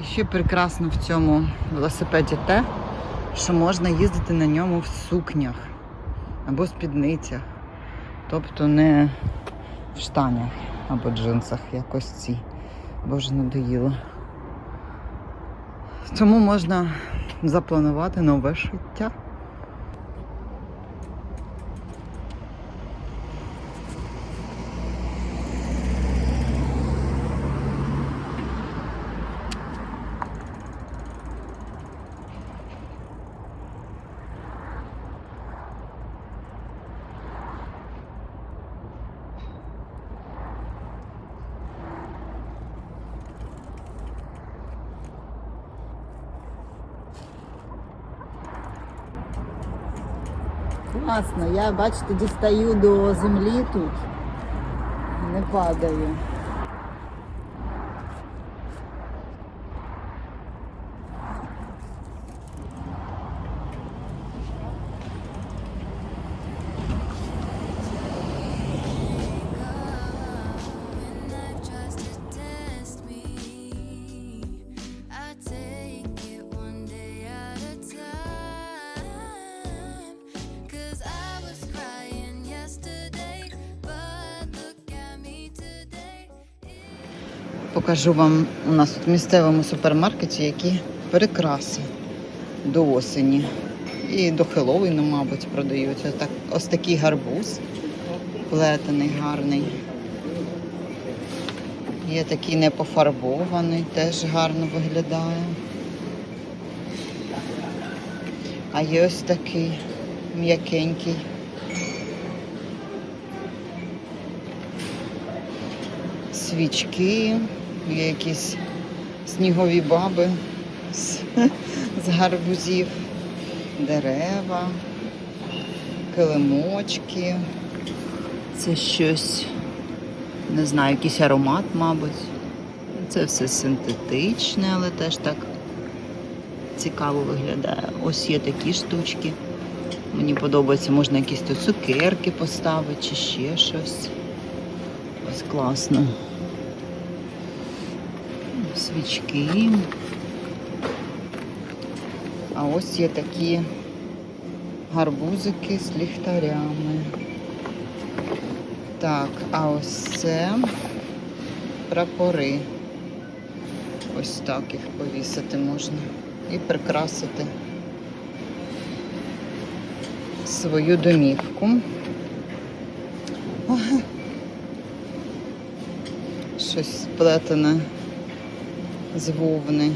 І ще прекрасно в цьому велосипеді те, що можна їздити на ньому в сукнях або спідницях. Тобто не в штанях або джинсах, якось ці, бо вже надоїло. Тому можна запланувати нове життя. Класно, я бачите, дістаю до землі тут. Не падаю. Покажу вам у нас тут в місцевому супермаркеті, які прикраси до осені. І до Хеллоуіну, мабуть, продають. Ось, так, ось такий гарбуз плетений, гарний. Є такий непофарбований, теж гарно виглядає. А є ось такий м'якенький. Свічки, є якісь снігові баби з, з гарбузів, дерева, килимочки. Це щось, не знаю, якийсь аромат, мабуть. Це все синтетичне, але теж так цікаво виглядає. Ось є такі штучки. Мені подобається, можна якісь тут цукерки поставити чи ще щось. Ось класно. Свічки. А ось є такі гарбузики з ліхтарями. Так, а ось це прапори. Ось так їх повісити можна. І прикрасити свою домівку. Щось сплетене з вовни.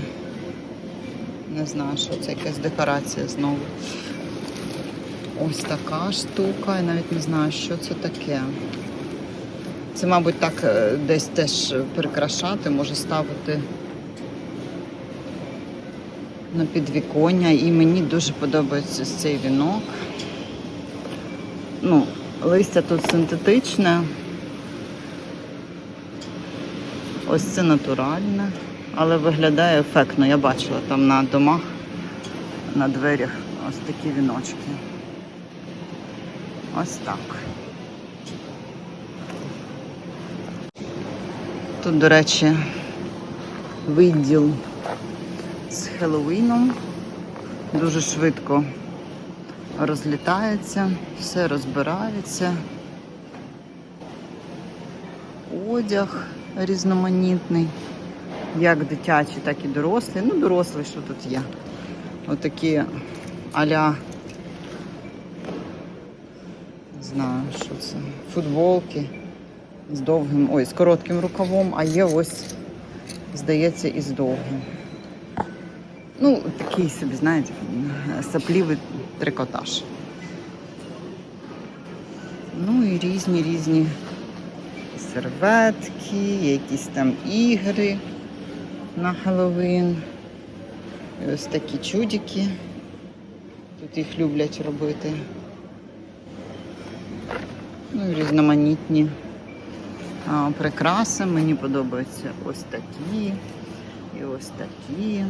Не знаю, що це якась декорація знову. Ось така штука, я навіть не знаю, що це таке. Це, мабуть, так е, десь теж прикрашати, може ставити на підвіконня. І мені дуже подобається цей вінок. Ну, листя тут синтетичне. Ось це натуральне, але виглядає ефектно. Я бачила там на домах, на дверях ось такі віночки. Ось так. Тут, до речі, відділ з Хеллоуіном. Дуже швидко розлітається, все розбирається. Одяг різноманітний, як дитячий, так і дорослий. Ну, дорослий, що тут є. Отакі аля, не знаю, що це, футболки з довгим, ой, з коротким рукавом, а є ось, здається, і з довгим. Ну, такий собі, знаєте, саплівий трикотаж. Ну і різні різні серветки, якісь там ігри на Хеллоуін. І ось такі чудики. Тут їх люблять робити. Ну різноманітні а, прикраси. Мені подобаються ось такі і ось такі.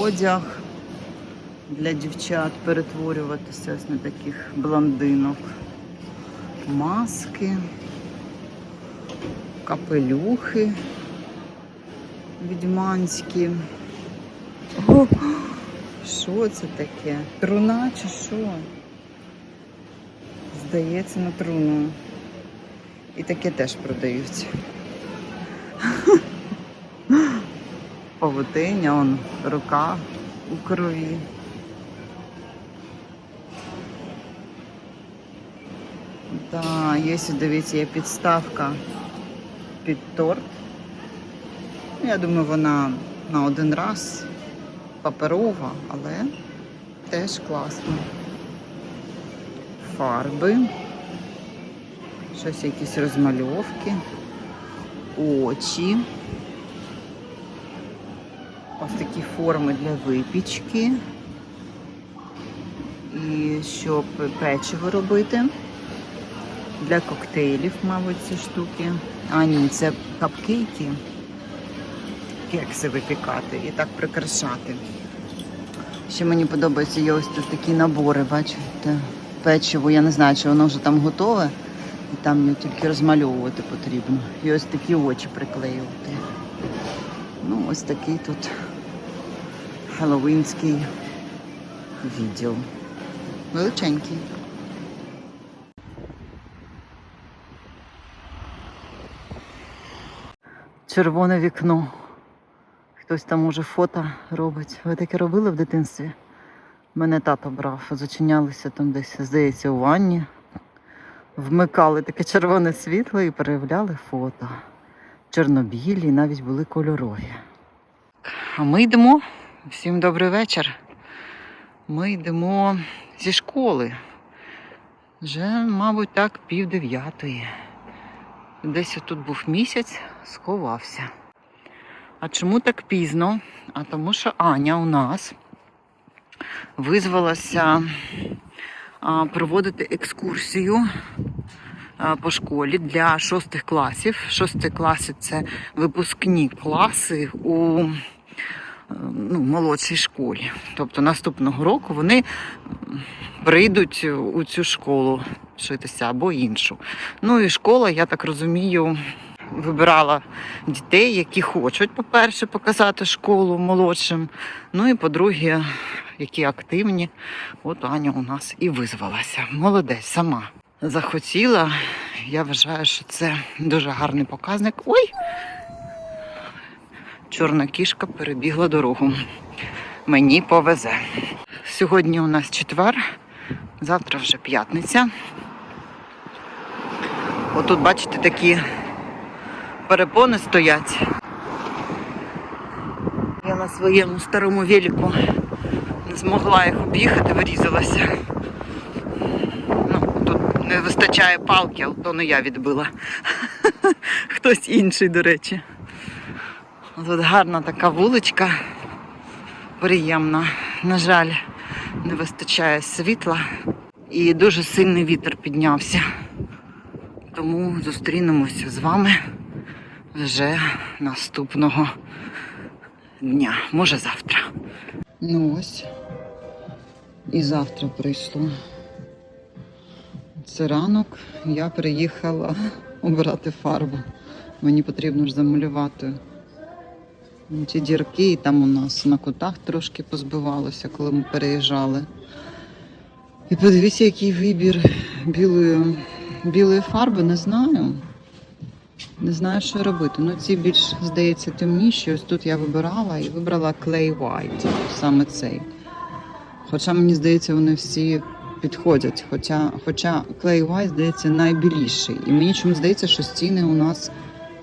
Одяг для дівчат перетворюватися на таких блондинок. Маски, капелюхи відьманські. О, що це таке? Труна чи що? Здається, на труну. І таке теж продають. Павутиня, он рука у крові. Так, є сюди, дивіться, є підставка під торт. Я думаю, вона на один раз паперова, але теж класно. Фарби, щось якісь розмальовки, очі. Ось такі форми для випічки. І щоб печиво робити. Для коктейлів, мабуть, ці штуки. А, ні, це капкейки. Кекси випікати і так прикрашати. Ще мені подобаються є ось тут такі набори, бачите, печиво. Я не знаю, чи воно вже там готове, і там його тільки розмальовувати потрібно. І ось такі очі приклеювати. Ну, ось такий тут хеллоуінський відділ. Величенький. Червоне вікно. Хтось там уже фото робить. Ви таке робили в дитинстві? Мене тато брав, зачинялися там десь, здається, у ванні. Вмикали таке червоне світло і переявляли фото. Чорнобілі, навіть були кольорові. А ми йдемо. Всім добрий вечір. Ми йдемо зі школи. Вже, мабуть, так, пів дев'ятої. Десь тут був місяць, сховався. А чому так пізно? А тому що Аня у нас визвалася проводити екскурсію по школі для шостих класів. Шості класи це випускні класи у ну, молодшій школі. Тобто наступного року вони прийдуть у цю школу вчитися або іншу. Ну і школа, я так розумію, вибирала дітей, які хочуть, по-перше, показати школу молодшим. Ну і по-друге, які активні. От Аня у нас і визвалася. Молодець сама захотіла. Я вважаю, що це дуже гарний показник. Ой! Чорна кішка перебігла дорогу. Мені повезе. Сьогодні у нас четвер, завтра вже п'ятниця. Отут, бачите, такі перепони стоять. Я на своєму старому велику не змогла їх об'їхати, вирізалася. Ну, тут не вистачає палки, але то не я відбила. Хтось інший, до речі. Тут гарна така вуличка, приємна. На жаль, не вистачає світла і дуже сильний вітер піднявся. Тому зустрінемося з вами вже наступного дня, може завтра. Ну ось. І завтра прийшло. Це ранок, я приїхала обирати фарбу. Мені потрібно ж замалювати ці дірки, і там у нас на кутах трошки позбивалося, коли ми переїжджали. І подивіться, який вибір білої, білої фарби, не знаю. Не знаю, що робити. Ну, ці більш, здається, темніші. Ось тут я вибирала і вибрала Clay White, саме цей. Хоча, мені здається, вони всі підходять. Хоча, хоча Clay White, здається, найбіліший. І мені чому здається, що стіни у нас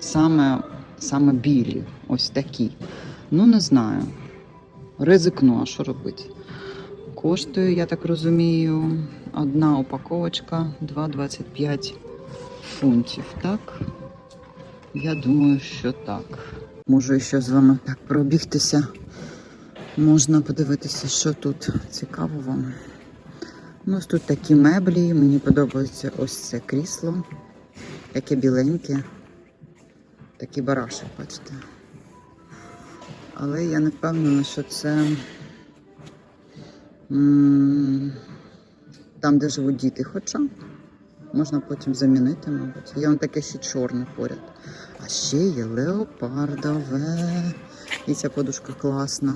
саме, саме білі, ось такі. Ну, не знаю. Ризикну, а що робити? Коштує, я так розумію, одна упаковочка 2,25 фунтів, так? Я думаю, що так. Можу ще з вами так пробігтися. Можна подивитися, що тут цікаво вам. Ну, ось тут такі меблі. Мені подобається ось це крісло. Таке біленьке. Такий барашек, бачите. Але я не впевнена, що це там, де живуть діти. Хоча можна потім замінити, мабуть. Є он таке ще чорне поряд. А ще є леопардове. І ця подушка класна.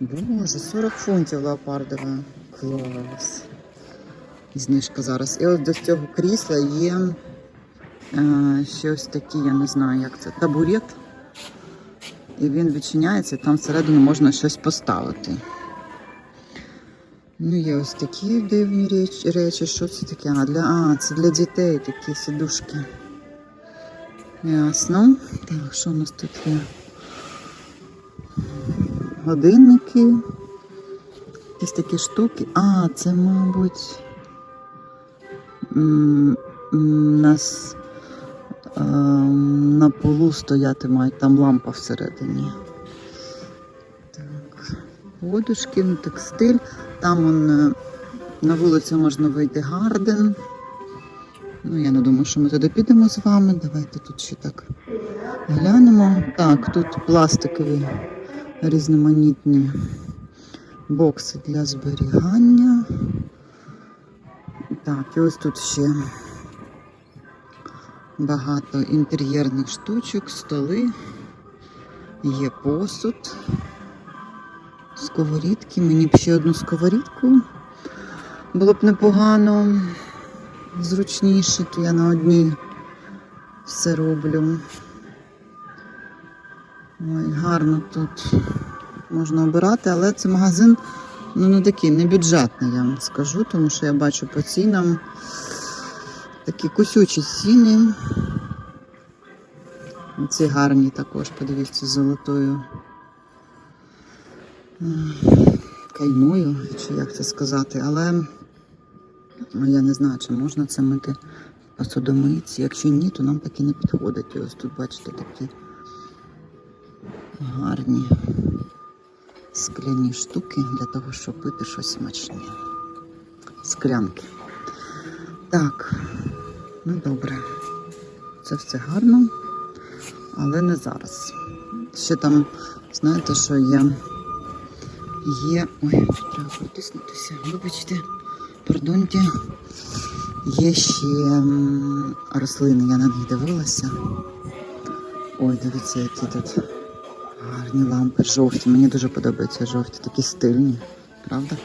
Боже, 40 фунтів леопардове. Клас. Знижка зараз. І ось до цього крісла є е, ще ось такі, я не знаю, як це, табурет. І він відчиняється, там всередину можна щось поставити. Ну, є ось такі дивні речі. речі. Що це таке? А, для... а, це для дітей такі сидушки. Ясно. Так, що у нас тут є? Годинники. Якісь такі штуки. А, це, мабуть. м, Нас е, на полу стояти мають, там лампа всередині. Так. Подушки, ну, текстиль. Там он, е, на вулицю можна вийти гарден. Ну, я не думаю, що ми туди підемо з вами. Давайте тут ще так глянемо. Так, тут пластикові різноманітні бокси для зберігання. Так, і ось тут ще багато інтер'єрних штучок, столи, є посуд, сковорідки. Мені б ще одну сковорідку було б непогано, зручніше, то я на одній все роблю. Ой, гарно тут можна обирати, але це магазин ну, не такий, не бюджетний, я вам скажу, тому що я бачу по цінам такі кусючі ціни. Ці гарні також, подивіться, з золотою каймою, чи як це сказати, але ну, я не знаю, чи можна це мити посудомийці. Якщо ні, то нам таки не підходить. І ось тут, бачите, такі гарні скляні штуки для того, щоб пити щось смачне. Склянки. Так, ну добре. Це все гарно, але не зараз. Ще там, знаєте, що є? Є. Ой, треба протиснутися. Вибачте, пардоньте. Є ще рослини, я на них дивилася. Ой, дивіться, які тут гарні лампи, жовті. Мені дуже подобаються жовті, такі стильні, правда?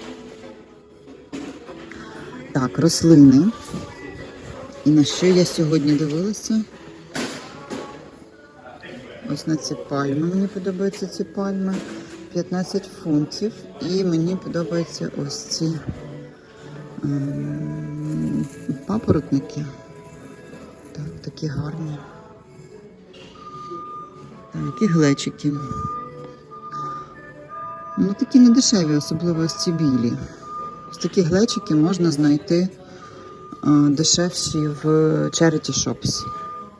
Так, рослини. І на що я сьогодні дивилася? Ось на ці пальми. Мені подобаються ці пальми. 15 фунтів. І мені подобаються ось ці ем, папоротники. Так, такі гарні. Так, і глечики. Ну, такі не дешеві, особливо ось ці білі. Ось такі глечики можна знайти а, дешевші в Charity Shops.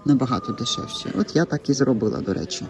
Набагато дешевші. От я так і зробила, до речі.